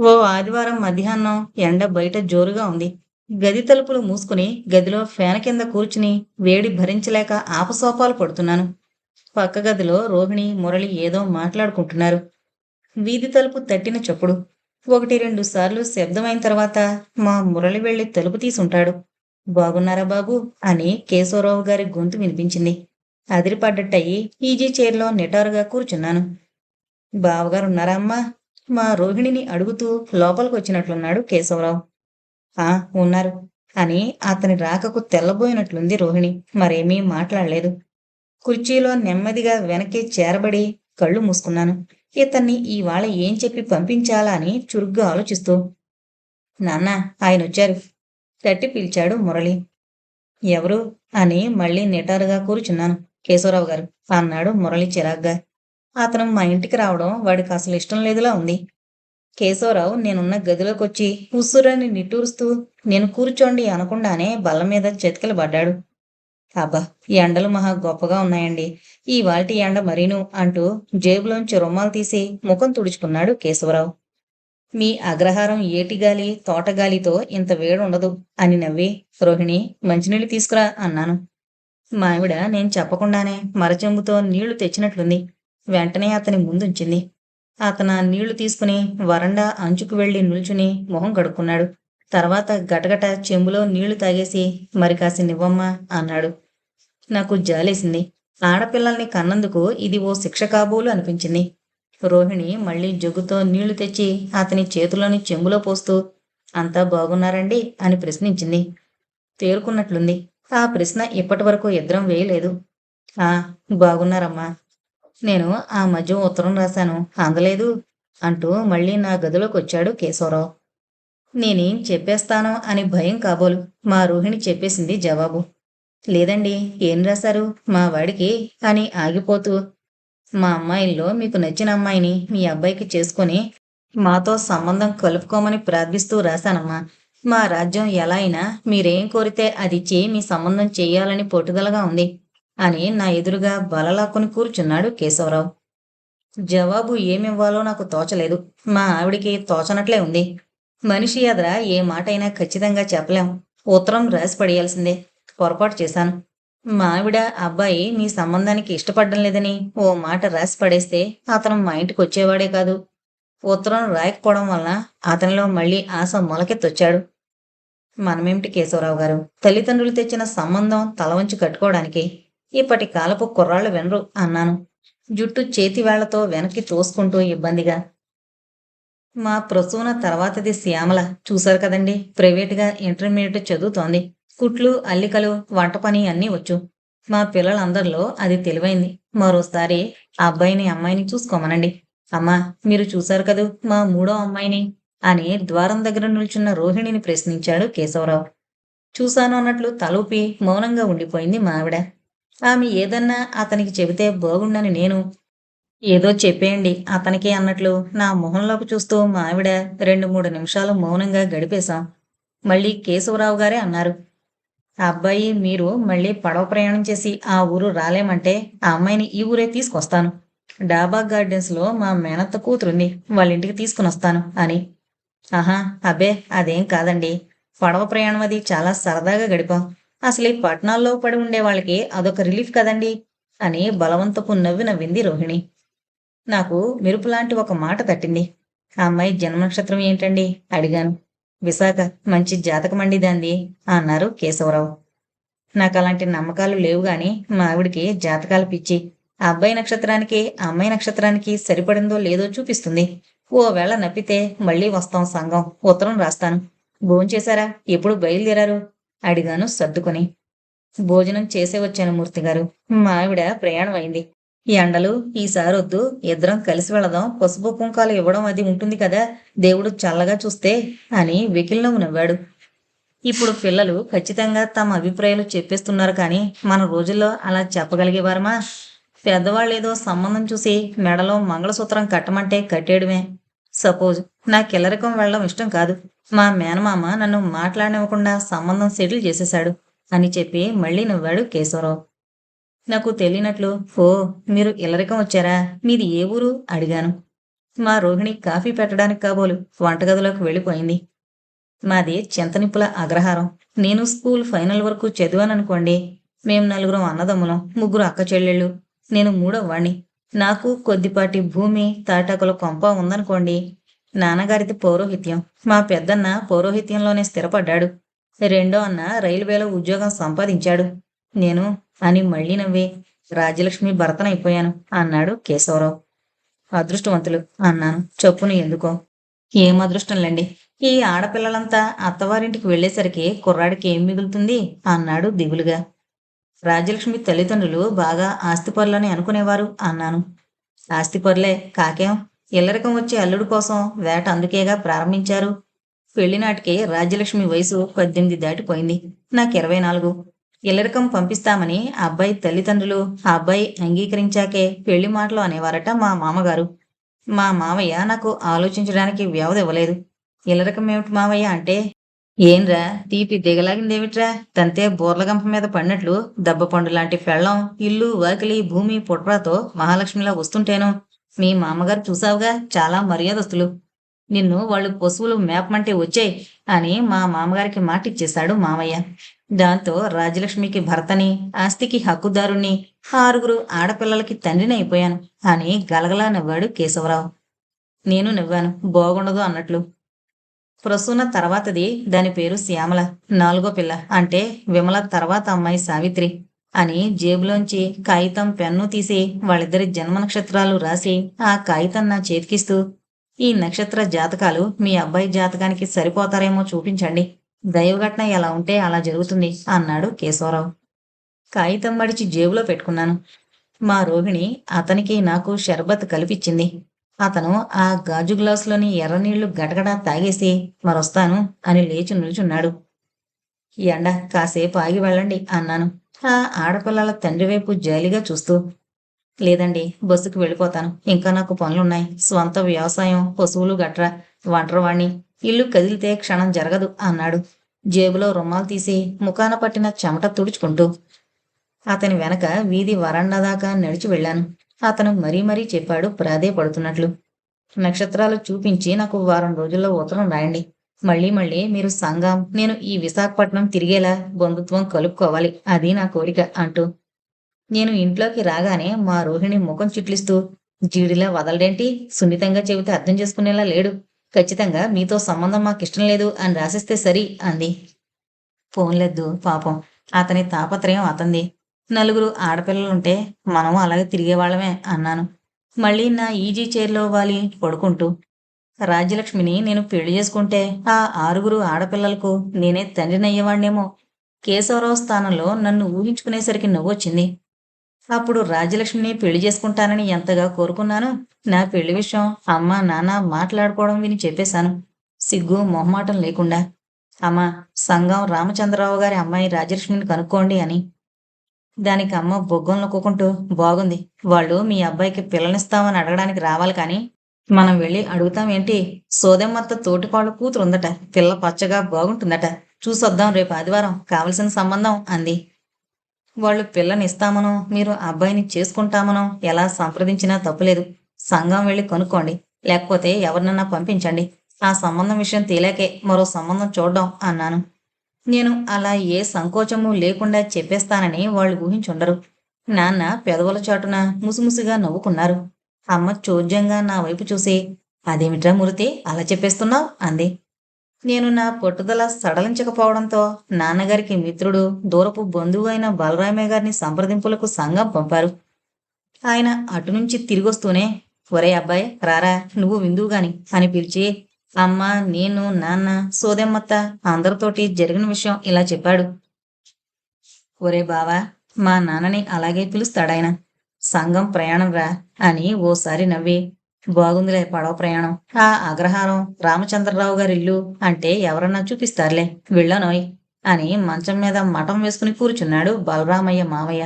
ఓ ఆదివారం మధ్యాహ్నం ఎండ బయట జోరుగా ఉంది. గది తలుపులు మూసుకుని గదిలో ఫ్యాన్ కింద కూర్చుని వేడి భరించలేక ఆపసోపాలు పడుతున్నాను. పక్క గదిలో రోహిణి మురళి ఏదో మాట్లాడుకుంటున్నారు. వీధి తలుపు తట్టిన చప్పుడు. ఒకటి రెండు సార్లు శబ్దమైన తర్వాత మా మురళి వెళ్ళి తలుపు తీసుంటాడు. బాగున్నారా బాబు? అని కేశవరావు గారి గొంతు వినిపించింది. అదిరిపడ్డట్టయి ఈజీ చైర్లో నిటారుగా కూర్చున్నాను. బావగారు ఉన్నారా అమ్మా? మా రోహిణిని అడుగుతూ లోపలికి వచ్చినట్లున్నాడు కేశవరావు. ఆ ఉన్నారు. అని అతని రాకకు తెల్లబోయినట్లుంది రోహిణి. మరేమీ మాట్లాడలేదు. కుర్చీలో నెమ్మదిగా వెనక్కి చేరబడి కళ్ళు మూసుకున్నాను. ఇతన్ని ఇవాళ ఏం చెప్పి పంపించాలా అని చురుగ్గా ఆలోచిస్తూ నాన్న ఆయన వచ్చారు తట్టి పిలిచాడు మురళి. ఎవరు? అని మళ్ళీ నిటారుగా కూర్చున్నాను కేశవరావు గారు. అన్నాడు మురళి చిరాగ్గా. అతను మా ఇంటికి రావడం వాడికి అసలు ఇష్టం లేదులా ఉంది. కేశవరావు నేనున్న గదిలోకి వచ్చి ఉస్సురని నిట్టూరుస్తూ నేను కూర్చోండి అనకుండానే బల్ల మీద చెతికిలు పడ్డాడు. అబ్బా ఈ ఎండలు మహా గొప్పగా ఉన్నాయండి. ఈ వాల్టి ఎండ మరీను అంటూ జేబులోంచి రుమాలు తీసి ముఖం తుడుచుకున్నాడు కేశవరావు. మీ అగ్రహారం ఏటిగాలి తోటగాలితో ఇంత వేడుండదు అని నవ్వి రోహిణి మంచినీళ్ళు తీసుకురా అన్నాను. మావిడ నేను చెప్పకుండానే మరచెంబుతో నీళ్ళు తెచ్చినట్లుంది. వెంటనే అతని ముందుంచింది అతను ఆ నీళ్ళు తీసుకుని వరండా అంచుకు వెళ్ళి నిల్చుని మొహం కడుక్కున్నాడు. తర్వాత గటగట చెంబులో నీళ్ళు తాగేసి మరి కాసినివ్వమ్మా అన్నాడు. నాకు జాలేసింది. ఆడపిల్లల్ని కన్నందుకు ఇది ఓ శిక్ష కాబోలు అనిపించింది. రోహిణి మళ్ళీ జగ్గుతో నీళ్ళు తెచ్చి అతని చేతిలోని చెంబులో పోస్తూ అంతా బాగున్నారండి అని ప్రశ్నించింది. తేరుకున్నట్లుంది. ఆ ప్రశ్న ఇప్పటి వరకు ఇద్దరం వేయలేదు. ఆ బాగున్నారమ్మా. నేను ఆ మధ్య ఉత్తరం రాశాను. అందలేదు అంటూ మళ్ళీ నా గదిలోకి వచ్చాడు కేశవరావు. నేనేం చెప్పేస్తాను అని భయం కాబోలు. మా రోహిణి చెప్పేసింది జవాబు. లేదండి ఏం రాశారు? మా వాడికి అని ఆగిపోతూ మా అమ్మాయిల్లో మీకు నచ్చిన అమ్మాయిని మీ అబ్బాయికి చేసుకొని మాతో సంబంధం కలుపుకోమని ప్రార్థిస్తూ రాశానమ్మా. మా రాజ్యం ఎలా అయినా మీరేం కోరితే అది ఇచ్చి మీ సంబంధం చేయాలని పట్టుదలగా ఉంది. అని నా ఎదురుగా బలలాక్కుని కూర్చున్నాడు కేశవరావు. జవాబు ఏమివ్వాలో నాకు తోచలేదు. మా ఆవిడికి తోచనట్లే ఉంది. మనిషి ఎదుర ఏ మాట అయినా ఖచ్చితంగా చెప్పలేం. ఉత్తరం రాసి పడేయాల్సిందే. పొరపాటు చేశాను. మా ఆవిడ అబ్బాయి మీ సంబంధానికి ఇష్టపడడం లేదని ఓ మాట రాసి పడేస్తే అతను మా ఇంటికి వచ్చేవాడే కాదు. ఉత్తరం రాయకపోవడం వలన అతనిలో మళ్ళీ ఆశ మొలకెత్తొచ్చాడు. మనమేమిటి కేశవరావు గారు? తల్లిదండ్రులు తెచ్చిన సంబంధం తల వంచి కట్టుకోవడానికి ఇప్పటి కాలపు కుర్రాళ్ళు వినరు అన్నాను. జుట్టు చేతివేళ్ళతో వెనక్కి తోసుకుంటూ ఇబ్బందిగా. మా ప్రసూన తర్వాతది శ్యామల. చూశారు కదండి? ప్రైవేటుగా ఇంటర్మీడియట్ చదువుతోంది. కుట్లు అల్లికలు వంట పని అన్నీ వచ్చు. మా పిల్లలందరిలో అది తెలివైంది. మరోసారి ఆ అబ్బాయిని అమ్మాయిని చూసుకోమనండి. అమ్మా మీరు చూశారు కదూ మా మూడో అమ్మాయిని? అని ద్వారం దగ్గర నిల్చున్న రోహిణిని ప్రశ్నించాడు కేశవరావు. చూశాను అన్నట్లు తలూపి మౌనంగా ఉండిపోయింది మా ఆవిడ ఆమె ఏదన్నా అతనికి చెబితే బాగుండని నేను ఏదో చెప్పేయండి అతనికి అన్నట్లు నా మొహంలోకి చూస్తూ మా ఆవిడ రెండు మూడు నిమిషాలు మౌనంగా గడిపేశాం. మళ్ళీ కేశవరావు గారే అన్నారు. ఆ అబ్బాయి మీరు మళ్ళీ పడవ ప్రయాణం చేసి ఆ ఊరు రాలేమంటే ఆ అమ్మాయిని ఈ ఊరే తీసుకొస్తాను. డాబా గార్డెన్స్లో మా మేనత్త కూతురుంది వాళ్ళ ఇంటికి తీసుకుని వస్తాను అని. ఆహా అబ్బే అదేం కాదండి. పడవ ప్రయాణం అది చాలా సరదాగా గడిపాం. అసలు ఈ పట్టణాల్లో పడి ఉండే వాళ్ళకి అదొక రిలీఫ్ కదండి అని బలవంతపు నవ్వి నవ్వింది రోహిణి. నాకు మెరుపు లాంటి ఒక మాట తట్టింది. ఆ అమ్మాయి జన్మ నక్షత్రం ఏంటండి? అడిగాను. విశాఖ మంచి జాతకమండి దాంది అన్నారు కేశవరావు. నాకు అలాంటి నమ్మకాలు లేవు గాని మా ఆవిడికి జాతకాలు పిచ్చి. అబ్బాయి నక్షత్రానికి అమ్మాయి నక్షత్రానికి సరిపడిందో లేదో చూపిస్తుంది. ఓ వేళ నప్పితే మళ్ళీ వస్తాం సంఘం. ఉత్తరం రాస్తాను. భోంచేశారా? ఎప్పుడు బయలుదేరారు? అడిగాను సర్దుకొని. భోజనం చేసే వచ్చాను మూర్తి గారు. మా ఆవిడ ప్రయాణం అయింది. ఈ ఎండలు ఈసారి వద్దు ఇద్దరం కలిసి వెళదాం. పసుపు కుంకాలు ఇవ్వడం అది ఉంటుంది కదా. దేవుడు చల్లగా చూస్తే అని వెకిల్లో నవ్వాడు. ఇప్పుడు పిల్లలు ఖచ్చితంగా తమ అభిప్రాయాలు చెప్పేస్తున్నారు కానీ మన రోజుల్లో అలా చెప్పగలిగేవారమా? పెద్దవాళ్ళు ఏదో సంబంధం చూసి మెడలో మంగళసూత్రం కట్టమంటే కట్టేయడమే. సపోజ్ నా కిల్లరికం వెళ్ళడం ఇష్టం కాదు. మా మేనమామ నన్ను మాట్లాడనివ్వకుండా సంబంధం సెటిల్ చేసేశాడు అని చెప్పి మళ్ళీ నవ్వాడు కేశవరావు. నాకు తెలియనట్లు ఓ మీరు ఇల్లరికం వచ్చారా? మీది ఏ ఊరు? అడిగాను. మా రోహిణి కాఫీ పెట్టడానికి కాబోలు వంటగదిలోకి వెళ్ళిపోయింది. మాది చింతనిప్పుల అగ్రహారం. నేను స్కూల్ ఫైనల్ వరకు చదివాననుకోండి. మేము నలుగురం అన్నదమ్ములం ముగ్గురు అక్క చెల్లెళ్ళు. నేను మూడో వాణ్ణి నాకు కొద్దిపాటి భూమి తాటాకుల కొంప ఉందనుకోండి. నాన్నగారిది పౌరోహిత్యం. మా పెద్దన్న పౌరోహిత్యంలోనే స్థిరపడ్డాడు. రెండో అన్న రైల్వేలో ఉద్యోగం సంపాదించాడు. నేను అని మళ్ళీ నవ్వి రాజ్యలక్ష్మి భర్తనైపోయాను అన్నాడు కేశవరావు. అదృష్టవంతులు అన్నాను. చెప్పును ఎందుకో. ఏం అదృష్టంలేండి ఈ ఆడపిల్లలంతా అత్తవారింటికి వెళ్ళేసరికి కుర్రాడికి ఏం మిగులుతుంది? అన్నాడు దిగులుగా. రాజ్యలక్ష్మి తల్లిదండ్రులు బాగా ఆస్తిపరులని అనుకునేవారు అన్నాను. ఆస్తిపరులే కాకేం? ఇల్లరికం వచ్చే అల్లుడు కోసం వేట అందుకేగా ప్రారంభించారు. పెళ్ళినాటికి రాజ్యలక్ష్మి వయసు పద్దెనిమిది దాటిపోయింది. నాకు ఇరవై నాలుగు. ఇల్లరికం పంపిస్తామని అబ్బాయి తల్లిదండ్రులు ఆ అబ్బాయి అంగీకరించాకే పెళ్ళి మాటలు అనేవారట మా మామగారు. మా మావయ్య నాకు ఆలోచించడానికి వ్యవధి ఇవ్వలేదు. ఇల్లరికం ఏమిటి మావయ్య అంటే ఏంరా తీపి దిగలాగిందేమిట్రా? తంతే బోర్లగంప మీద పడినట్లు దెబ్బపండు లాంటి పెళ్ళం ఇల్లు వాకిలి భూమి పుట్రాతో మహాలక్ష్మిలా వస్తుంటేను. మీ మామగారు చూసావుగా చాలా మర్యాదస్తులు. నిన్ను వాళ్ళు పశువులు మేపమంటే వచ్చాయి అని మా మామగారికి మాటిచ్చేశాడు మామయ్య. దాంతో రాజలక్ష్మికి భర్తని ఆస్తికి హక్కుదారుణ్ణి ఆరుగురు ఆడపిల్లలకి తండ్రిని అయిపోయాను అని గలగలా నవ్వాడు కేశవరావు. నేను నవ్వాను బాగుండదు అన్నట్లు. ప్రసూన తర్వాతది దాని పేరు శ్యామల నాలుగో పిల్ల. అంటే విమల తర్వాత అమ్మాయి సావిత్రి అని జేబులోంచి కాగితం పెన్ను తీసి వాళ్ళిద్దరి జన్మ నక్షత్రాలు రాసి ఆ కాగితం నా చేతికిస్తూ ఈ నక్షత్ర జాతకాలు మీ అబ్బాయి జాతకానికి సరిపోతారేమో చూపించండి. దైవఘటన ఎలా ఉంటే అలా జరుగుతుంది అన్నాడు కేశవరావు. కాగితం మడిచి జేబులో పెట్టుకున్నాను. మా రోహిణి అతనికి నాకు షర్బత్ కలిపిచ్చింది. అతను ఆ గాజు గ్లాసులోని ఎర్రనీళ్ళు గడగడా తాగేసి మరొస్తాను అని లేచి నిల్చున్నాడు. ఎండ కాసేపు ఆగి వెళ్ళండి అన్నాను. ఆ ఆడపిల్లల తండ్రి వైపు జాలిగా చూస్తూ లేదండి బస్సుకు వెళ్ళిపోతాను. ఇంకా నాకు పనులున్నాయి. స్వంత వ్యవసాయం పశువులు గట్రా వంటరవాణ్ణి ఇల్లు కదిలితే క్షణం జరగదు అన్నాడు. జేబులో రుమాలు తీసి ముఖాన పట్టిన చెమట తుడుచుకుంటూ అతని వెనక వీధి వరండా దాకా నడిచి వెళ్ళాను. అతను మరీ మరీ చెప్పాడు ప్రాధేయపడుతున్నట్లు నక్షత్రాలు చూపించి నాకు వారం రోజుల్లో ఉత్తరం రాయండి. మళ్ళీ మళ్ళీ మీరు సంఘం నేను ఈ విశాఖపట్నం తిరిగేలా బంధుత్వం కలుపుకోవాలి. అది నా కోరిక అంటూ. నేను ఇంట్లోకి రాగానే మా రోహిణి ముఖం చిట్లిస్తూ జీడిలా వదలడేంటి? సున్నితంగా చెబితే అర్థం చేసుకునేలా లేడు. ఖచ్చితంగా మీతో సంబంధం మాకు ఇష్టం లేదు అని రాసిస్తే సరి అంది. ఫోన్లెద్దు పాపం. అతని తాపత్రయం అతంది. నలుగురు ఆడపిల్లలుంటే మనం అలాగే తిరిగేవాళ్ళమే అన్నాను. మళ్ళీ నా ఈజీ చైర్లో వాలి పడుకుంటూ రాజ్యలక్ష్మిని నేను పెళ్ళి చేసుకుంటే ఆ ఆరుగురు ఆడపిల్లలకు నేనే తండ్రినయ్యేవాణ్ణేమో. కేశవరావు స్థానంలో నన్ను ఊహించుకునేసరికి నవ్వొచ్చింది. అప్పుడు రాజ్యలక్ష్మిని పెళ్ళి చేసుకుంటానని ఎంతగా కోరుకున్నాను నా పెళ్ళి విషయం అమ్మ నాన్న మాట్లాడుకోవడం విని చెప్పేశాను. సిగ్గు మొహమాటం లేకుండా అమ్మ సంగం రామచంద్రరావు గారి అమ్మాయి రాజలక్ష్మిని కనుక్కోండి అని దానికి అమ్మ బొగ్గం నొక్కుంటూ బాగుంది. వాళ్ళు మీ అబ్బాయికి పిల్లనిస్తామని అడగడానికి రావాలి కానీ మనం వెళ్ళి అడుగుతామేంటి సోదెమ్మత్త కూతురు కూతురుందట. పిల్ల పచ్చగా బాగుంటుందట. చూసొద్దాం రేపు ఆదివారం. కావలసిన సంబంధం అంది. వాళ్ళు పిల్లనిస్తామనో మీరు అబ్బాయిని చేసుకుంటామనో ఎలా సంప్రదించినా తప్పులేదు. సంఘం వెళ్ళి కనుక్కోండి. లేకపోతే ఎవరినన్నా పంపించండి. ఆ సంబంధం విషయం తేలాకే మరో సంబంధం చూడడం అన్నాను. నేను అలా ఏ సంకోచము లేకుండా చెప్పేస్తానని వాళ్ళు ఊహించుండరు. నాన్న పెదవుల చాటున ముసుముసుగా నవ్వుకున్నారు. అమ్మ చోద్యంగా నా వైపు చూసి అదేమిట్రా మురితి అలా చెప్పేస్తున్నావు? అంది. నేను నా పట్టుదల సడలించకపోవడంతో నాన్నగారికి మిత్రుడు దూరపు బంధువు అయిన బలరామయ్య గారిని సంప్రదింపులకు సంఘం పంపారు. ఆయన అటు నుంచి తిరిగొస్తూనే ఒరే అబ్బాయి రారా నువ్వు విందువు గాని అని పిలిచి అమ్మ నేను నాన్న సోదెమ్మత్త అందరితోటి జరిగిన విషయం ఇలా చెప్పాడు. ఒరే బావా మా నాన్నని అలాగే పిలుస్తాడాయన. సంఘం ప్రయాణం రా అని ఓసారి నవ్వి. బాగుందిలే పడవ ప్రయాణం. ఆ అగ్రహారం రామచంద్రరావు గారి ఇల్లు అంటే ఎవరన్నా చూపిస్తారులే. వెళ్ళనోయ్ అని మంచం మీద మఠం వేసుకుని కూర్చున్నాడు బలరామయ్య మావయ్య.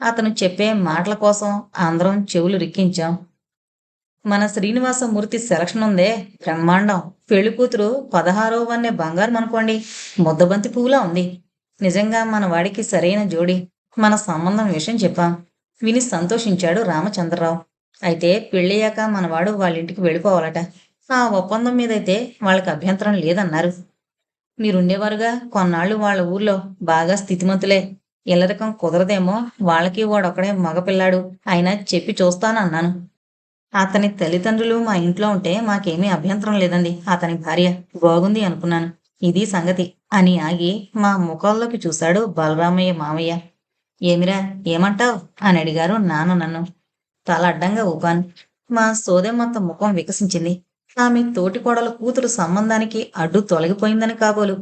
అతను చెప్పే మాటల కోసం అందరం చెవులు రిక్కించాం. మన శ్రీనివాసమూర్తి సెలక్షన్ ఉందే బ్రహ్మాండం. పెళ్ళి కూతురు పదహారో వన్నే బంగారం అనుకోండి. ముద్దబంతి పువ్వులా ఉంది. నిజంగా మన వాడికి సరైన జోడి. మన సంబంధం విషయం చెప్పాం. విని సంతోషించాడు రామచంద్రరావు. అయితే పెళ్ళయ్యాక మనవాడు వాళ్ళ ఇంటికి వెళ్ళిపోవాలట. ఆ ఒప్పందం మీదైతే వాళ్ళకి అభ్యంతరం లేదన్నారు. మీరుండేవారుగా కొన్నాళ్ళు వాళ్ళ ఊర్లో బాగా స్థితిమంతులే. ఇల్లరికం కుదరదేమో. వాళ్ళకి వాడొక్కడే మగపిల్లాడు. అయినా చెప్పి చూస్తానన్నాను. అతని తల్లిదండ్రులు మా ఇంట్లో ఉంటే మాకేమీ అభ్యంతరం లేదండి. అతని భార్య బాగుంది అనుకున్నాను. ఇది సంగతి అని ఆగి మా ముఖంలోకి చూశాడు బలరామయ్య మామయ్య. ఏమిరా ఏమంటావ్? అని అడిగారు నాన్న నన్ను. తల అడ్డంగా ఊపాను. మా సోదెమ్మంత ముఖం వికసించింది. ఆమె తోటి కోడల కూతురు సంబంధానికి అడ్డు తొలగిపోయిందని కాబోలు.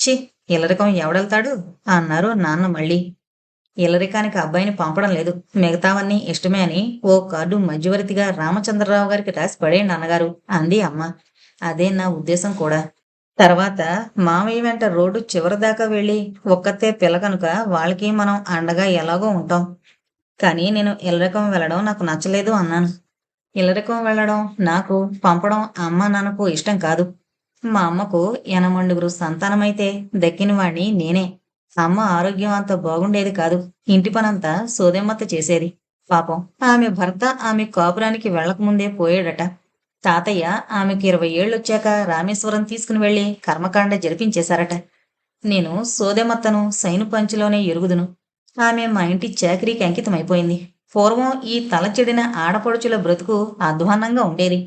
చి ఇలరకం ఎవడెళ్తాడు? అన్నారు నాన్న మళ్ళీ. ఇల్లరికానికి అబ్బాయిని పంపడం లేదు. మిగతావన్నీ ఇష్టమే అని ఓ కార్డు మధ్యవర్తిగా రామచంద్రరావు గారికి రాసి పడేయండి అన్నగారు అంది అమ్మ. అదే నా ఉద్దేశం కూడా. తర్వాత మామయ్య వెంట రోడ్డు చివరి దాకా వెళ్ళి ఒక్కతే పిల్ల కనుక వాళ్ళకి మనం అండగా ఎలాగో ఉంటాం. కానీ నేను ఇల్లరికం వెళ్ళడం నాకు నచ్చలేదు అన్నాను. ఇల్లరికం వెళ్ళడం నాకు పంపడం అమ్మ నాన్నకు ఇష్టం కాదు. మా అమ్మకు ఎనమండుగురు సంతానమైతే దక్కిన వాణ్ణి నేనే. అమ్మ ఆరోగ్యం అంత బాగుండేది కాదు. ఇంటి పనంతా సోదేమత్త చేసేది. పాపం ఆమె భర్త ఆమె కాపురానికి వెళ్ళకముందే పోయాడట. తాతయ్య ఆమెకు ఇరవై ఏళ్ళొచ్చాక రామేశ్వరం తీసుకుని వెళ్ళి కర్మకాండ జరిపించేశారట. నేను సోదెమత్తను సైను పంచులోనే ఎరుగుదును. ఆమె మా ఇంటి చాకరీకి అంకితమైపోయింది. పూర్వం ఈ తలచెడిన ఆడపడుచుల బ్రతుకు అధ్వాన్నంగా ఉండేది.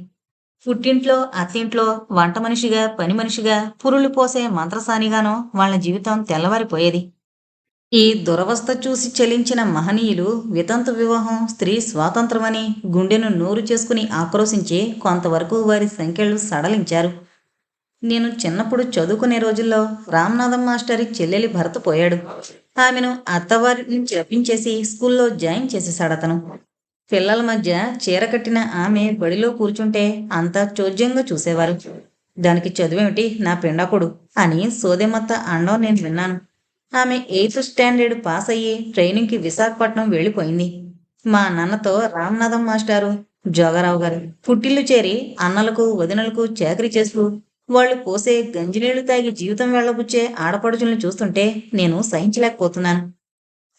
పుట్టింట్లో అత్తింట్లో వంట మనిషిగా పని మనిషిగా పురులు పోసే మంత్రసానిగానో వాళ్ళ జీవితం తెల్లవారిపోయేది. ఈ దురవస్థ చూసి చలించిన మహనీయులు వితంతు వివాహం స్త్రీ స్వాతంత్రమని గుండెను నూరు చేసుకుని ఆక్రోశించి కొంతవరకు వారి సంఖ్యలు సడలించారు. నేను చిన్నప్పుడు చదువుకునే రోజుల్లో రామ్నాథం మాస్టరి చెల్లెలి భర్త పోయాడు. ఆమెను అత్తవారి నుంచి రప్పించేసి స్కూల్లో జాయిన్ చేసేశాడు అతను పిల్లల మధ్య చీర కట్టిన ఆమె బడిలో కూర్చుంటే అంతా చోద్యంగా చూసేవారు. దానికి చదువేమిటి నా పిండకుడు అని సోదెమత్త అండం నేను విన్నాను. ఆమె ఎయిత్ స్టాండర్డ్ పాస్ అయ్యి ట్రైనింగ్కి విశాఖపట్నం వెళ్ళిపోయింది. మా నాన్నతో రామనాథం మాస్టారు జోగరావు గారు పుట్టిల్లు చేరి అన్నలకు వదినలకు చాకరీ చేస్తూ వాళ్ళు పోసే గంజినీళ్ళు తాగి జీవితం వెళ్ళబుచ్చే ఆడపడుచుల్ని చూస్తుంటే నేను సహించలేకపోతున్నాను.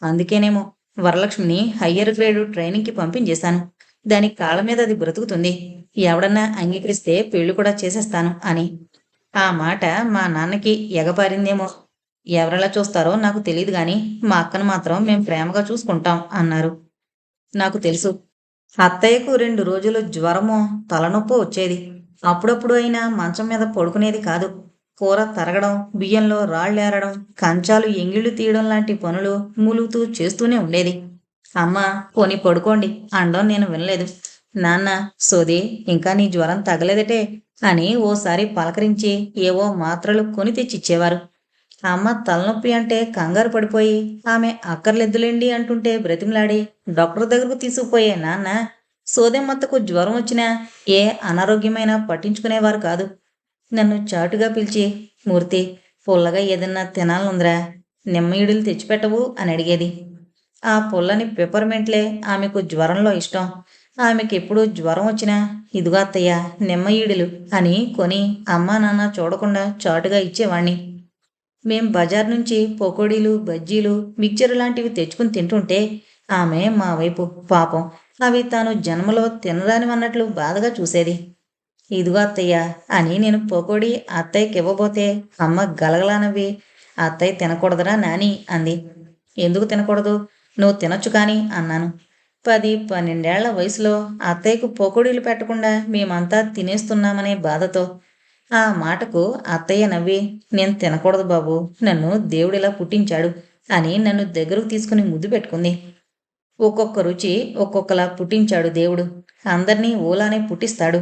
అందుకేనేమో వరలక్ష్మిని హయ్యర్ గ్రేడ్ ట్రైనింగ్కి పంపించేశాను. దానికి కాళ్ళ మీద అది బ్రతుకుతుంది. ఎవడన్నా అంగీకరిస్తే పెళ్ళి కూడా చేసేస్తాను అని. ఆ మాట మా నాన్నకి ఎగపారిందేమో ఎవరెలా చూస్తారో నాకు తెలియదు గాని మా అక్కను మాత్రం మేము ప్రేమగా చూసుకుంటాం అన్నారు. నాకు తెలుసు. అత్తయ్యకు రెండు రోజులు జ్వరమో తలనొప్పో వచ్చేది. అప్పుడప్పుడు అయినా మంచం మీద పడుకునేది కాదు. కూర తరగడం బియ్యంలో రాళ్ళేరడం కంచాలు ఎంగిళ్ళు తీయడం లాంటి పనులు మూలుగుతూ చేస్తూనే ఉండేది. అమ్మ పోని పడుకోండి అండం నేను వినలేదు. నాన్న సోది ఇంకా నీ జ్వరం తగలేదటే అని ఓసారి పలకరించి ఏవో మాత్రలు కొని తెచ్చిచ్చేవారు. అమ్మ తలనొప్పి అంటే కంగారు పడిపోయి ఆమె అక్కర్లెద్దులేండి అంటుంటే బ్రతిమలాడి డాక్టర్ దగ్గరకు తీసుకుపోయే నాన్న సోదెమ్మత్తకు జ్వరం వచ్చినా ఏ అనారోగ్యమైనా పట్టించుకునేవారు కాదు. నన్ను చాటుగా పిలిచి మూర్తి పుల్లగా ఏదన్నా తినాలనుందిరా నిమ్మయుడులు తెచ్చిపెట్టవు అని అడిగేది. ఆ పుల్లని పెప్పర్మెంట్లే ఆమెకు జ్వరంలో ఇష్టం. ఆమెకి ఎప్పుడు జ్వరం వచ్చినా ఇదిగో అత్తయ్య నిమ్మఈడులు అని కొని అమ్మా నాన్న చూడకుండా చాటుగా ఇచ్చేవాణ్ణి. మేం బజార్ నుంచి పకోడీలు బజ్జీలు మిక్చర్ లాంటివి తెచ్చుకుని తింటుంటే ఆమె మా వైపు పాపం అవి తాను జన్మలో తినరానివన్నట్లు బాధగా చూసేది. ఇదిగో అత్తయ్య అని నేను పకోడీ అత్తయ్యకి ఇవ్వబోతే అమ్మ గలగలానవి అత్తయ్య తినకూడదురా నాని అంది. ఎందుకు తినకూడదు? నువ్వు తినొచ్చు కానీ అన్నాను. పది పన్నెండేళ్ళ వయసులో అత్తయ్యకు పోకోడీలు పెట్టకుండా మేమంతా తినేస్తున్నామనే బాధతో ఆ మాటకు అత్తయ్య నవ్వి నేను తినకూడదు బాబు నన్ను దేవుడిలా పుట్టించాడు అని నన్ను దగ్గరకు తీసుకుని ముద్దు పెట్టుకుంది. ఒక్కొక్క రుచి ఒక్కొక్కలా పుట్టించాడు దేవుడు. అందరినీ ఓలానే పుట్టిస్తాడు.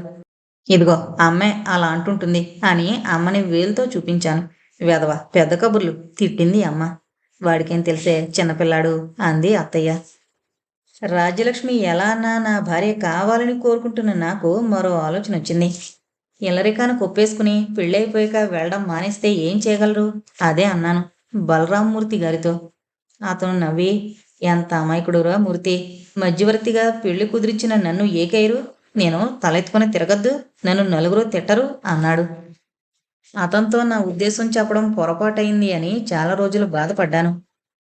ఇదిగో అమ్మే అలా అంటుంటుంది. అని అమ్మని వేలుతో చూపించాను. వెధవ పెద్ద కబుర్లు. తిట్టింది అమ్మ. వాడికేం తెలిసే? చిన్నపిల్లాడు అంది అత్తయ్య. రాజ్యలక్ష్మి ఎలా అన్నా నా భార్య కావాలని కోరుకుంటున్న నాకు మరో ఆలోచన వచ్చింది. ఇల్లరికాను కొప్పేసుకుని పెళ్ళైపోయాక వెళ్ళడం మానేస్తే ఏం చేయగలరు? అదే అన్నాను బలరామ్మూర్తి గారితో. అతను నవ్వి ఎంత అమాయకుడురా మూర్తి. మధ్యవర్తిగా పెళ్ళి కుదిరించిన నన్ను ఏకైరు? నేను తలెత్తుకుని తిరగద్దు నన్ను నలుగురు తిట్టరు అన్నాడు. అతనితో నా ఉద్దేశం చెప్పడం పొరపాటైంది అని చాలా రోజులు బాధపడ్డాను.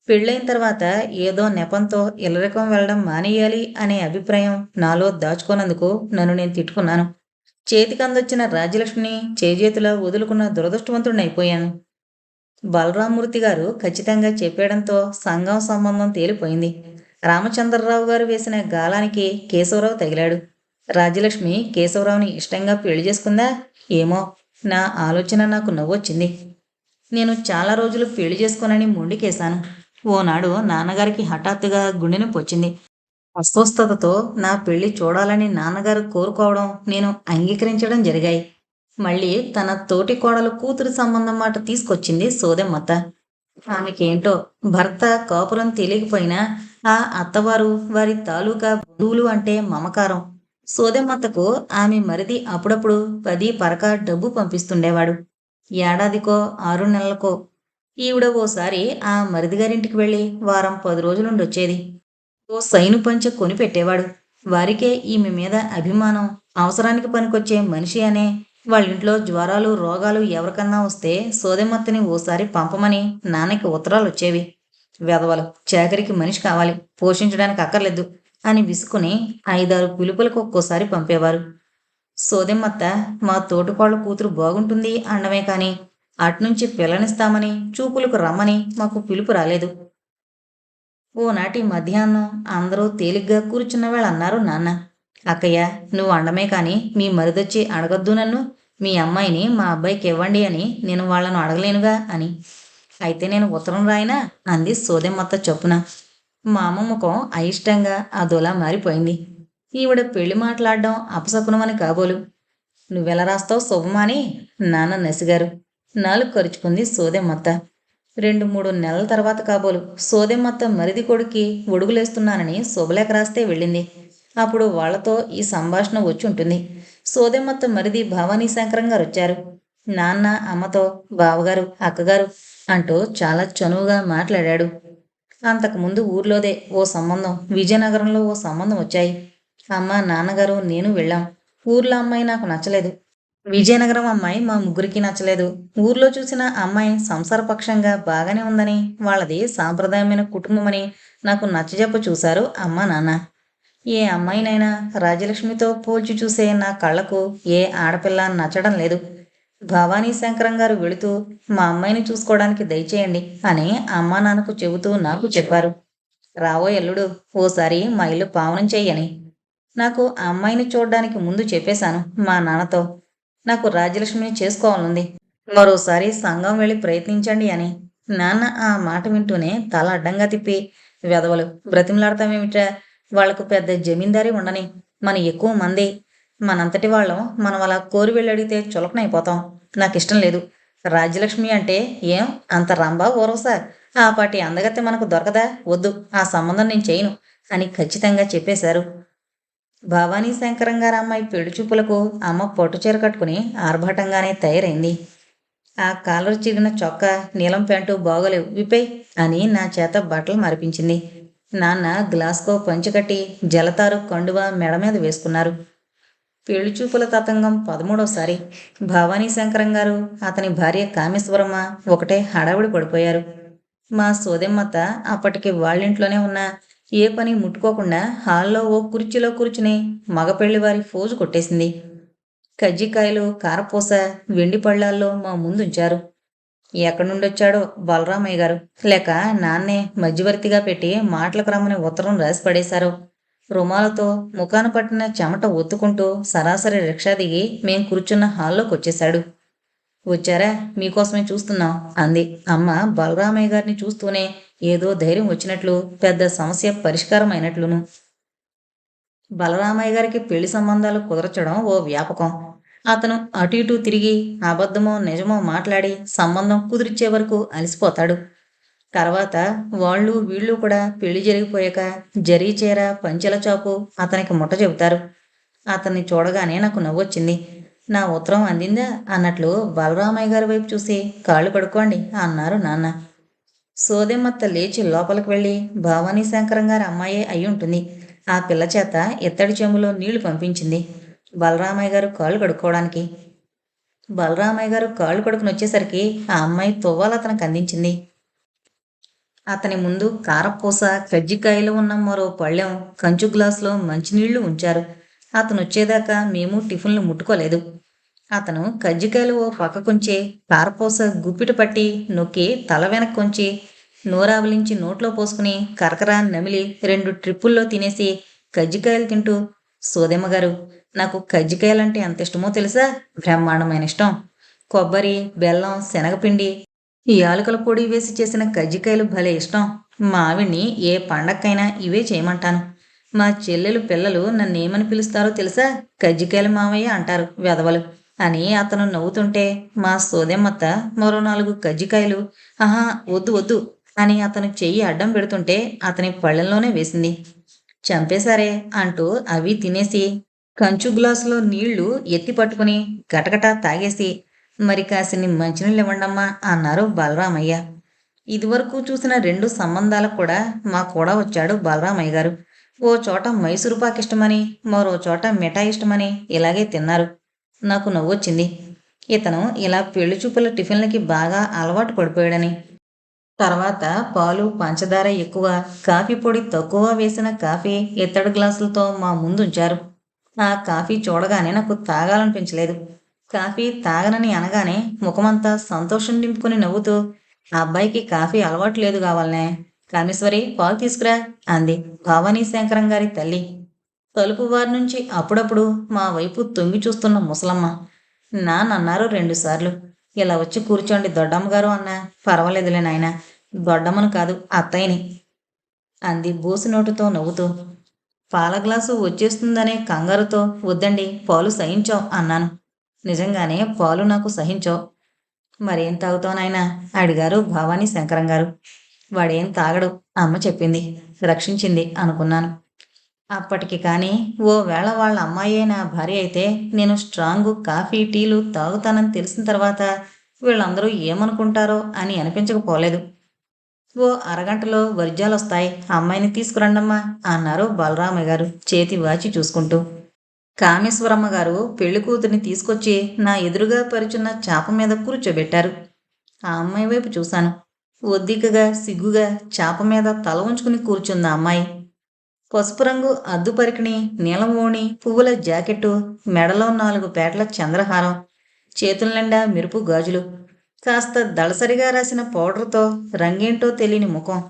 పెళ్ళైన తర్వాత ఏదో నెపంతో ఇల్లరికం వెళ్ళడం మానేయాలి అనే అభిప్రాయం నాలో దాచుకోనందుకు నన్ను నేను తిట్టుకున్నాను. చేతికి అందొచ్చిన రాజ్యలక్ష్మిని చేజేతిలో వదులుకున్న దురదృష్టవంతుడిని అయిపోయాను బలరామూర్తి గారు ఖచ్చితంగా చెప్పేయడంతో సంఘం సంబంధం తేలిపోయింది. రామచంద్రరావు గారు వేసిన గాలానికి కేశవరావు తగిలాడు. రాజ్యలక్ష్మి కేశవరావుని ఇష్టంగా పెళ్ళి చేసుకుందా? ఏమో. నా ఆలోచన నాకు నవ్వొచ్చింది. నేను చాలా రోజులు పెళ్ళి చేసుకోనని మొండికేశాను. ఓనాడు నాన్నగారికి హఠాత్తుగా గుండెను పొచ్చింది అస్వస్థతతో నా పెళ్ళి చూడాలని నాన్నగారు కోరుకోవడం నేను అంగీకరించడం జరిగాయి. మళ్ళీ తన తోటి కోడలు కూతురు సంబంధం మాట తీసుకొచ్చింది సోదెమ్మత్త. ఆమెకేంటో భర్త కాపురం తెలియకపోయినా ఆ అత్తవారు వారి తాలూకా బంధువులు అంటే మమకారం. సోదెమ్మత్తకు ఆమె మరిది అప్పుడప్పుడు పది పరక డబ్బు పంపిస్తుండేవాడు. ఏడాదికో ఆరు నెలలకో. ఈవిడ ఓసారి ఆ మరిది గారింటికి వెళ్ళి వారం పది రోజులుండి వచ్చేది ఓ సైను పంచె కొని పెట్టేవాడు వారికే ఈమె మీద అభిమానం అవసరానికి పనికొచ్చే మనిషి అనే వాళ్ళ ఇంట్లో జ్వరాలు రోగాలు ఎవరికన్నా వస్తే సోదెమ్మత్తని ఓసారి పంపమని నాన్నకి ఉత్తరాలు వచ్చేవి వెధవలు చాకరికి మనిషి కావాలి పోషించడానికి అక్కర్లేదు. అని విసుకుని ఐదారు పిలుపులకు ఒక్కోసారి పంపేవారు. సోదెమ్మత్త మా తోటికోళ్ళ కూతురు బాగుంటుంది అనడమే కాని అట్నుంచి పిల్లనిస్తామని చూపులకు రమ్మని మాకు పిలుపు రాలేదు. ఓనాటి మధ్యాహ్నం అందరూ తేలిగ్గా కూర్చున్న వాళ్ళు అన్నారు నాన్న. అక్కయ్య నువ్వు అండమే కాని మీ మరిదొచ్చి అడగద్దు నన్ను. మీ అమ్మాయిని మా అబ్బాయికి ఇవ్వండి అని నేను వాళ్ళను అడగలేనుగా అని. అయితే నేను ఉత్తరం రాయినా అంది సోదెమ్మత్త చొప్పున. మా అమ్మ ముఖం అయిష్టంగా అదోలా మారిపోయింది. ఈవిడ పెళ్ళి మాట్లాడడం అపశకునమని కాబోలు. నువ్వెలా రాస్తావు శుభమాని నాన్న నసిగారు. నాలుగు ఖర్చుకుంది సోదెమ్మత్త. రెండు మూడు నెలల తర్వాత కాబోలు. సోదెమ్మత్త మరిది కొడుక్కి ఒడుగులేస్తున్నానని శుభలేఖ రాస్తే వెళ్ళింది. అప్పుడు వాళ్ళతో ఈ సంభాషణ వచ్చి ఉంటుంది. సోదెమ్మత్త మరిది భవానీ శంకరం గారు వచ్చారు. నాన్న అమ్మతో బావగారు అక్కగారు అంటూ చాలా చనువుగా మాట్లాడాడు. అంతకుముందు ఊర్లోదే ఓ సంబంధం విజయనగరంలో ఓ సంబంధం వచ్చాయి. అమ్మ నాన్నగారు నేను వెళ్ళాం. ఊర్లో అమ్మాయి నాకు నచ్చలేదు. విజయనగరం అమ్మాయి మా ముగ్గురికి నచ్చలేదు. ఊర్లో చూసిన అమ్మాయి సంసారపక్షంగా బాగానే ఉందని వాళ్ళది సాంప్రదాయమైన కుటుంబమని నాకు నచ్చజెప్ప చూశారు అమ్మ నాన్న. ఏ అమ్మాయినైనా రాజలక్ష్మితో పోల్చి చూసే నా కళ్ళకు ఏ ఆడపిల్ల నచ్చడం లేదు. భవానీ శంకరం గారు వెళుతూ మా అమ్మాయిని చూసుకోవడానికి దయచేయండి అని అమ్మా నాన్నకు చెబుతూ నాకు చెప్పారు. రావో ఎల్లుడు ఓసారి మా ఇల్లు పావనం చేయని నాకు అమ్మాయిని చూడడానికి ముందు చెప్పేశాను మా నాన్నతో. నాకు రాజ్యలక్ష్మిని చేసుకోవాలనుంది. మరోసారి సంఘం వెళ్ళి ప్రయత్నించండి అని. నాన్న ఆ మాట వింటూనే తల అడ్డంగా తిప్పి వెదవలు బ్రతిమలాడతామేమిట్రా? వాళ్ళకు పెద్ద జమీందారీ ఉండని. మన ఎక్కువ మంది. మనంతటి వాళ్ళం మనం అలా కోరి వెళ్ళి అడిగితే చులకనైపోతాం నాకు ఇష్టం లేదు. రాజ్యలక్ష్మి అంటే ఏం? అంత రంభా ఓరవసా ఆ పాటి అందగత్తె మనకు దొరకదా? వద్దు. ఆ సంబంధం నేను చేయను అని ఖచ్చితంగా చెప్పేశారు. భవానీ శంకరం గారు అమ్మాయి పెళ్ళి చూపులకు అమ్మ పొట్టుచీర కట్టుకుని ఆర్భాటంగానే తయారైంది. ఆ కాలర్ చిరిగిన చొక్కా నీలం ప్యాంటు బాగోలేవు. విపై అని నా చేత బట్టలు మరిపించింది. నాన్న గ్లాస్కో పంచికట్టి జలతారు కండువ మెడ మీద వేసుకున్నారు. పెళ్ళి చూపుల తతంగం పదమూడవసారి భవానీ శంకరం గారు అతని భార్య కామేశ్వరమ్మ ఒకటే హడావిడి పడిపోయారు. మా సోదెమ్మత అప్పటికి వాళ్ళింట్లోనే ఉన్న ఏ పని ముట్టుకోకుండా హాల్లో ఓ కుర్చీలో కూర్చుని మగ పెళ్ళివారి ఫోజు కొట్టేసింది. కజ్జికాయలు కారపూస వెండి పళ్ళాల్లో మా ముందుంచారు. ఎక్కడి నుండి వచ్చాడో బలరామయ్య గారు. లేక నాన్నే మధ్యవర్తిగా పెట్టి మాటలకు రమ్మని ఉత్తరం రాసి పడేశారు. రుమాలతో ముఖాన పట్టిన చెమట ఒత్తుకుంటూ సరాసరి రిక్షా దిగి మేం కూర్చున్న హాల్లోకి వచ్చేశాడు వచ్చారా? మీకోసమే చూస్తున్నాం అంది. అమ్మ బలరామయ్య గారిని చూస్తూనే ఏదో ధైర్యం వచ్చినట్లు పెద్ద సమస్య పరిష్కారం అయినట్లును బలరామయ్య గారికి పెళ్ళి సంబంధాలు కుదరచడం ఓ వ్యాపకం. అతను అటు ఇటు తిరిగి అబద్ధమో నిజమో మాట్లాడి సంబంధం కుదిరిచ్చే వరకు అలసిపోతాడు. తర్వాత వాళ్ళు వీళ్ళు కూడా పెళ్ళి జరిగిపోయాక జరీ చీర పంచెల చాపు అతనికి ముట్ట చెబుతారు. అతన్ని చూడగానే నాకు నవ్వొచ్చింది. నా ఉత్తరం అందిందా? అన్నట్లు బలరామయ్య గారి వైపు చూసి కాళ్ళు కడుక్కోండి అన్నారు నాన్న. సోదెమ్మత్త లేచి లోపలికి వెళ్ళి భవానీ శంకరం గారి అమ్మాయే అయి ఉంటుంది. ఆ పిల్ల చేత ఇత్తడి చెంబులో నీళ్ళు పంపించింది. బలరామయ్య గారు కాళ్ళు కడుక్కోవడానికి. బలరామయ్య గారు కాళ్ళు కడుకుని వచ్చేసరికి ఆ అమ్మాయి తువ్వాలు అతనికి అందించింది. అతని ముందు కారపూస కజ్జికాయలు ఉన్న మరో పళ్ళెం కంచు గ్లాసులో మంచినీళ్ళు ఉంచారు. అతను వచ్చేదాకా మేము టిఫిన్లు ముట్టుకోలేదు. అతను కజ్జికాయలు ఓ పక్కకుంచి కారపూస గుప్పిట పట్టి నొక్కి తల వెనక్కుంచి నోరావలించి నోట్లో పోసుకుని కరకరా నమిలి రెండు ట్రిప్పుల్లో తినేసి కజ్జికాయలు తింటూ సోదెమ్మగారు నాకు కజ్జికాయలంటే ఎంత ఇష్టమో తెలుసా? బ్రహ్మాండమైన ఇష్టం. కొబ్బరి బెల్లం శనగపిండి ఈ యాలకుల పొడి వేసి చేసిన కజ్జికాయలు భలే ఇష్టం. మా ఆవిడ్ని ఏ పండక్కైనా ఇవే చేయమంటాను. మా చెల్లెలు పిల్లలు నన్ను ఏమని పిలుస్తారో తెలుసా? కజ్జికాయలు మావయ్య అంటారు వెధవలు. అని అతను నవ్వుతుంటే మా సోదెమ్మత్త మరో నాలుగు కజ్జికాయలు ఆహా వద్దు వద్దు అని అతను చెయ్యి అడ్డం పెడుతుంటే అతని పళ్ళెంలోనే వేసింది. చంపేశారే అంటూ అవి తినేసి కంచు గ్లాసులో నీళ్ళు ఎత్తి పట్టుకుని గటగటా తాగేసి మరి కాసిని మంచినీళ్ళు ఇవ్వండమ్మా అన్నారు బలరామయ్య. ఇదివరకు చూసిన రెండు సంబంధాలకు కూడా మా కూడా వచ్చాడు బలరామయ్య గారు. ఓ చోట మైసూరు పాక్ ఇష్టమని మరో చోట మిఠాయి ఇష్టమని ఇలాగే తిన్నారు. నాకు నవ్వొచ్చింది ఇతను ఇలా పెళ్ళి చూపుల టిఫిన్లకి బాగా అలవాటు పడిపోయాడని. తర్వాత పాలు పంచదార ఎక్కువ కాఫీ పొడి తక్కువ వేసిన కాఫీ ఇత్తడి గ్లాసులతో మా ముందు ఉంచారు. ఆ కాఫీ చూడగానే నాకు తాగాలనిపించలేదు. కాఫీ తాగనని అనగానే ముఖమంతా సంతోషం నింపుకుని నవ్వుతూ ఆ అబ్బాయికి కాఫీ అలవాటు లేదు కావాలనే. కామేశ్వరి పాలు తీసుకురా అంది భవానీ శంకరం గారి తల్లి. తలుపు వారి నుంచి అప్పుడప్పుడు మా వైపు తొంగి చూస్తున్న ముసలమ్మ నాన్నన్నారు రెండుసార్లు ఇలా వచ్చి కూర్చోండి దొడ్డమ్మ గారు అన్నా. పర్వాలేదులే నాయన. దొడ్డమ్మను కాదు అత్తయ్యని అంది బూసి నోటుతో నవ్వుతూ. పాల గ్లాసు వచ్చేస్తుందనే కంగారుతో వద్దండి పాలు సహించాం అన్నాను. నిజంగానే పాలు నాకు సహించావు మరేం తాగుతావు అడిగారు భావాని శంకరం గారు. వాడేం తాగడు అమ్మ చెప్పింది. రక్షించింది అనుకున్నాను. అప్పటికి కానీ ఓ వేళ వాళ్ళ అమ్మాయే నా భార్య అయితే నేను స్ట్రాంగ్ కాఫీ టీలు తాగుతానని తెలిసిన తర్వాత వీళ్ళందరూ ఏమనుకుంటారో అని అనిపించకపోలేదు. ఓ అరగంటలో వర్జాలు వస్తాయి అమ్మాయిని తీసుకురండమ్మా అన్నారు బలరామయ్య గారు చేతి వాచి చూసుకుంటూ. కామేశ్వరమ్మ గారు పెళ్ళి కూతురిని తీసుకొచ్చి నా ఎదురుగా పరిచున్న చాప మీద కూర్చోబెట్టారు. ఆ అమ్మాయి వైపు చూశాను. ఒద్దికగా సిగ్గుగా చాప మీద తల ఉంచుకుని కూర్చుంది ఆ అమ్మాయి. పసుపు రంగు అద్దు పరికిణి నీలం ఓణి పువ్వుల జాకెట్టు మెడలో నాలుగు పేటల చంద్రహారం చేతుల నిండా మెరుపు గాజులు కాస్త దళసరిగా రాసిన పౌడర్తో రంగేంటో తెలియని ముఖం.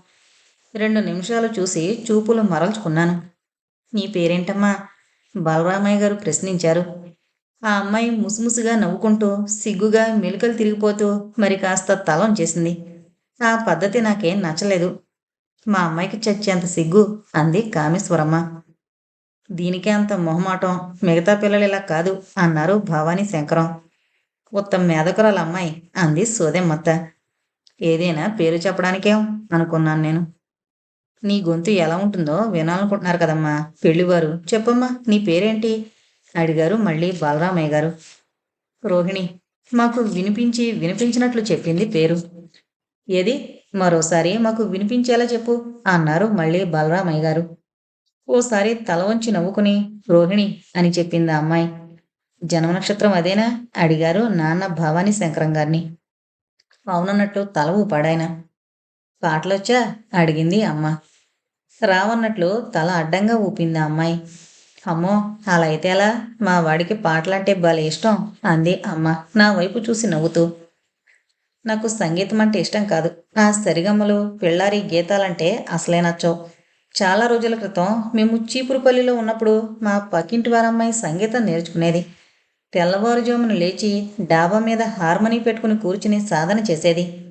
రెండు నిమిషాలు చూసి చూపులు మరల్చుకున్నాను. నీ పేరేంటమ్మా? బలరామయ్య గారు ప్రశ్నించారు. ఆ అమ్మాయి ముసుముసుగా నవ్వుకుంటూ సిగ్గుగా మెలికలు తిరిగిపోతూ మరి కాస్త తలం చేసింది. ఆ పద్ధతి నాకేం నచ్చలేదు. మా అమ్మాయికి చచ్చేంత సిగ్గు అంది కామేశ్వరమ్మ. దీనికే అంత మొహమాటం మిగతా పిల్లలు ఇలా కాదు అన్నారు భవానీ శంకరం. ఉత్తమ మేధకురాల అమ్మాయి అంది సోదెమ్మత్త. ఏదైనా పేరు చెప్పడానికేం అనుకున్నాను నేను. నీ గొంతు ఎలా ఉంటుందో వినాలనుకుంటున్నారు కదమ్మా. పెళ్ళివారు చెప్పమ్మా నీ పేరేంటి? అడిగారు మళ్ళీ బలరామయ్య గారు. రోహిణి మాకు వినిపించి వినిపించినట్లు చెప్పింది పేరు. ఏది? మరోసారి మాకు వినిపించేలా చెప్పు అన్నారు మళ్ళీ బలరామయ్య గారు. ఓసారి తల వంచి నవ్వుకుని రోహిణి అని చెప్పింది ఆ అమ్మాయి. జన్మ నక్షత్రం అదేనా? అడిగారు నాన్న భవానీ శంకరం గారిని. అవునన్నట్లు తల ఊపాడాయన. పాటలొచ్చా? అడిగింది అమ్మ. రావన్నట్లు తల అడ్డంగా ఊపింది అమ్మాయి. అమ్మో అలా అయితే ఎలా? మా వాడికి పాటలంటే భలే ఇష్టం అంది అమ్మ. నా వైపు చూసి నవ్వుతూ. నాకు సంగీతం అంటే ఇష్టం కాదు. ఆ సరిగమ్మలు పిల్లారి గీతాలంటే అసలే నచ్చవు. చాలా రోజుల క్రితం మేము చీపురుపల్లిలో ఉన్నప్పుడు మా పక్కింటి వారమ్మాయి సంగీతం నేర్చుకునేది. తెల్లవారుజామున లేచి డాబా మీద హార్మోనీ పెట్టుకుని కూర్చుని సాధన చేసేది.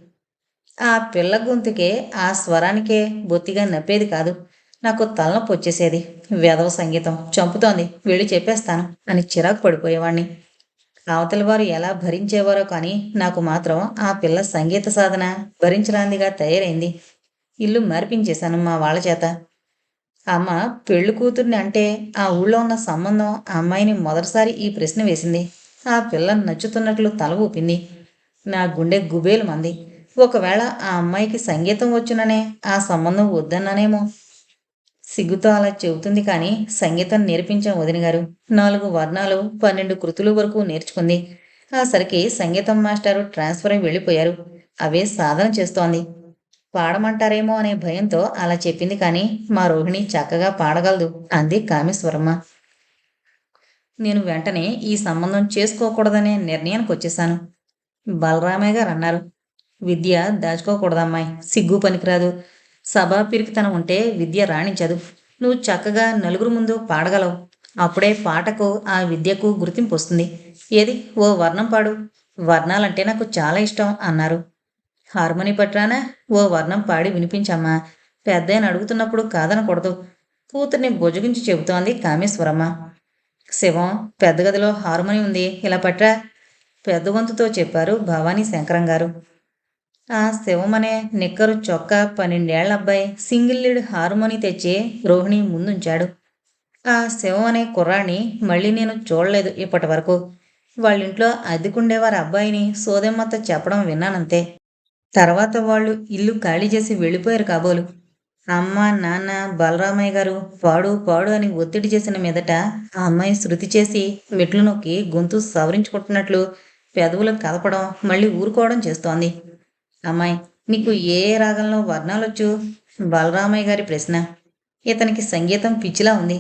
ఆ పిల్ల గొంతుకే ఆ స్వరానికే బొత్తిగా నప్పేది కాదు. నాకు తలనొప్పి వచ్చేసేది. వేదవ సంగీతం చంపుతోంది. వెళ్ళి చెప్పేస్తాను అని చిరాకు పడిపోయేవాణ్ణి. అవతలి వారు ఎలా భరించేవారో కానీ నాకు మాత్రం ఆ పిల్ల సంగీత సాధన భరించరాందిగా తయారైంది. ఇల్లు మార్పించేశాను మా వాళ్ళ చేత. అమ్మ పెళ్ళి కూతుర్ని అంటే ఆ ఊళ్ళో ఉన్న సంబంధం అమ్మాయిని మొదటిసారి ఈ ప్రశ్న వేసింది. ఆ పిల్ల నచ్చుతున్నట్లు తల ఊపింది. నా గుండె గుబేలు మంది. ఒకవేళ ఆ అమ్మాయికి సంగీతం వచ్చుననే ఆ సంబంధం వద్దన్నానేమో. సిగ్గుతో అలా చెబుతుంది కానీ సంగీతం నేర్పించాం వదిన గారు. నాలుగు వర్ణాలు పన్నెండు కృతులు వరకు నేర్చుకుంది. ఆ సరికి సంగీతం మాస్టారు ట్రాన్స్ఫర్ అయి వెళ్ళిపోయారు. అవే సాధన చేస్తోంది. పాడమంటారేమో అనే భయంతో అలా చెప్పింది కానీ మా రోహిణి చక్కగా పాడగలదు. అంది కామేశ్వరమ్మ. నేను వెంటనే ఈ సంబంధం చేసుకోకూడదనే నిర్ణయానికి వచ్చేశాను. బలరామయ్య గారు అన్నారు. విద్య దాచుకోకూడదమ్మాయి. సిగ్గు పనికిరాదు. సభా పిరికితనం ఉంటే విద్య రాణించదు. నువ్వు చక్కగా నలుగురు ముందు పాడగలవు. అప్పుడే పాటకు ఆ విద్యకు గుర్తింపు వస్తుంది. ఏది? ఓ వర్ణం పాడు. వర్ణాలంటే నాకు చాలా ఇష్టం అన్నారు. హార్మోని పట్రానా? ఓ వర్ణం పాడి వినిపించమ్మా. పెద్ద అడుగుతున్నప్పుడు కాదనకూడదు. కూతుర్ని బుజగించి చెబుతోంది కామేశ్వరమ్మ. శివం పెద్ద గదిలో హార్మోని ఉంది. ఇలా పట్రా. పెద్ద గొంతుతో చెప్పారు భవానీ శంకరం గారు ఆ శివం అనే నిక్కరు చొక్కా పన్నెండేళ్ళ అబ్బాయి సింగిల్ లీడ్ హార్మోని తెచ్చి రోహిణి ముందుంచాడు. ఆ శివం అనే కుర్రాన్ని మళ్ళీ నేను చూడలేదు ఇప్పటి వరకు వాళ్ళింట్లో అద్దెకుండేవారి అబ్బాయిని సోదెమ్మతో చెప్పడం విన్నానంతే. తర్వాత వాళ్ళు ఇల్లు ఖాళీ చేసి వెళ్ళిపోయారు కాబోలు. అమ్మ నాన్న బలరామయ్య గారు పాడు పాడు అని ఒత్తిడి చేసిన మీదట ఆ అమ్మాయి శృతి చేసి మెట్లు నొక్కి గొంతు సవరించుకుంటున్నట్లు పెదవులకు కదపడం మళ్ళీ ఊరుకోవడం చేస్తోంది. అమ్మాయి నీకు ఏ రాగంలో రాగంలో వర్ణాలొచ్చు బలరామయ్య గారి ప్రశ్న. ఇతనికి సంగీతం పిచ్చిలా ఉంది.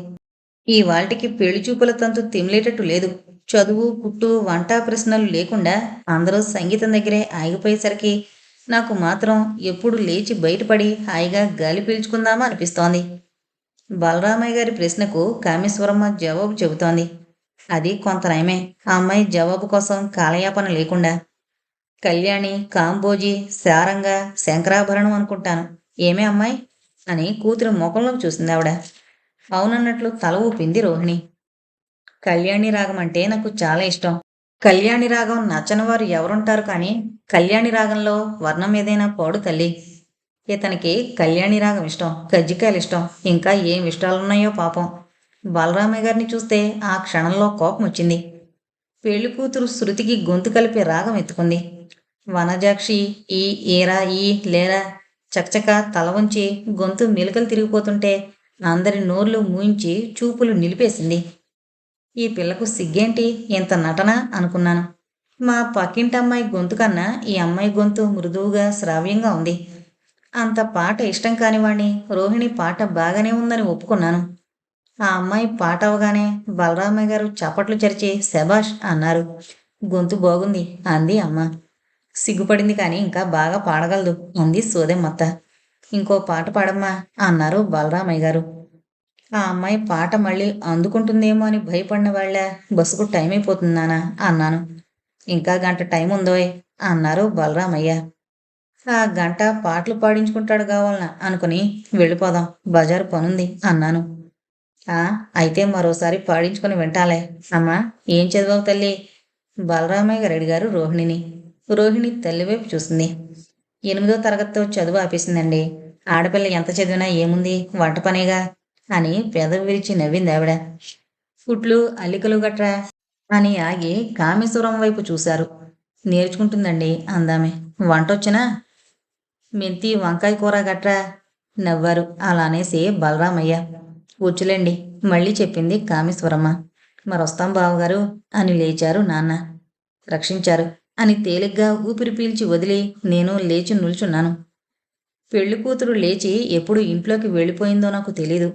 ఈ వాళ్ళకి పెళ్ళి చూపుల తంతు తిమిలేటట్టు లేదు. చదువు పుట్టు వంట ప్రశ్నలు లేకుండా అందరూ సంగీతం దగ్గరే ఆగిపోయేసరికి నాకు మాత్రం ఎప్పుడు లేచి బయటపడి హాయిగా గాలి పీల్చుకుందామా అనిపిస్తోంది. బలరామయ్య గారి ప్రశ్నకు కామేశ్వరమ్మ జవాబు చెబుతోంది. అది కొంత నయమే. ఆ అమ్మాయి జవాబు కోసం కాలయాపన లేకుండా కళ్యాణి కాంబోజీ సారంగ శంకరాభరణం అనుకుంటాను. ఏమే అమ్మాయి? అని కూతురు ముఖంలోకి చూసింది ఆవిడ. అవునన్నట్లు తల ఊపింది రోహిణి. కళ్యాణి రాగం అంటే నాకు చాలా ఇష్టం. కళ్యాణి రాగం నచ్చని వారు ఎవరుంటారు కానీ కళ్యాణి రాగంలో వర్ణం ఏదైనా పోడు తల్లి. ఇతనికి కళ్యాణి రాగం ఇష్టం కజ్జికాయలు ఇష్టం ఇంకా ఏం ఇష్టాలున్నాయో పాపం. బలరామయ్య గారిని చూస్తే ఆ క్షణంలో కోపం వచ్చింది పెళ్ళి కూతురు శృతికి గొంతు కలిపి రాగం ఎత్తుకుంది. వనజాక్షి ఈ ఏరా ఈ లేరా చకచక తల వంచి గొంతు మెలుకలు తిరిగిపోతుంటే అందరి నోర్లు మూయించి చూపులు నిలిపేసింది. ఈ పిల్లకు సిగ్గేంటి? ఇంత నటన అనుకున్నాను. మా పక్కింటి అమ్మాయి గొంతు కన్నా ఈ అమ్మాయి గొంతు మృదువుగా శ్రావ్యంగా ఉంది. అంత పాట ఇష్టం కానివాణ్ణి రోహిణి పాట బాగానే ఉందని ఒప్పుకున్నాను. ఆ అమ్మాయి పాట అవగానే బలరామయ్య గారు చప్పట్లు చరిచి శభాష్ అన్నారు. గొంతు బాగుంది అంది అమ్మ. సిగ్గుపడింది కానీ ఇంకా బాగా పాడగలదు అంది సోదెమ్మత్త. ఇంకో పాట పాడమ్మా అన్నారు బలరామయ్య గారు. ఆ అమ్మాయి పాట మళ్ళీ అందుకుంటుందేమో అని భయపడిన వాళ్ళ బస్సుకు టైం అయిపోతుందానా అన్నాను. ఇంకా గంట టైం ఉందోయ్ అన్నారు బలరామయ్య. ఆ గంట పాటలు పాడించుకుంటాడు కావాలన అనుకుని వెళ్ళిపోదాం. బజారు పనుంది అన్నాను. ఆ అయితే మరోసారి పాడించుకుని వింటాలే. అమ్మా ఏం చదివావు తల్లి? బలరామయ్య గారు రోహిణిని. రోహిణి తల్లివైపు చూసింది. ఎనిమిదో తరగతితో చదువు ఆపేసిందండి. ఆడపిల్ల ఎంత చదివినా ఏముంది? వంట పనేగా? అని పెదవి విరిచి నవ్వింది ఆవిడ. కుట్లు అల్లికలు గట్రా? అని ఆగి కామేశ్వరం వైపు చూశారు. నేర్చుకుంటుందండి అందామే. వంటొచ్చినా మెంతి వంకాయ కూర గట్రా? నవ్వారు. అలా అనేసి బలరామయ్య. కూర్చులేండి మళ్ళీ చెప్పింది కామేశ్వరమ్మ. మరొస్తాం బావగారు అని లేచారు నాన్న. రక్షించారు అని తేలిగ్గా ఊపిరి పీల్చి వదిలి నేను లేచి నిల్చున్నాను. పెళ్ళి కూతురు లేచి ఎప్పుడు ఇంట్లోకి వెళ్ళిపోయిందో నాకు తెలీదు.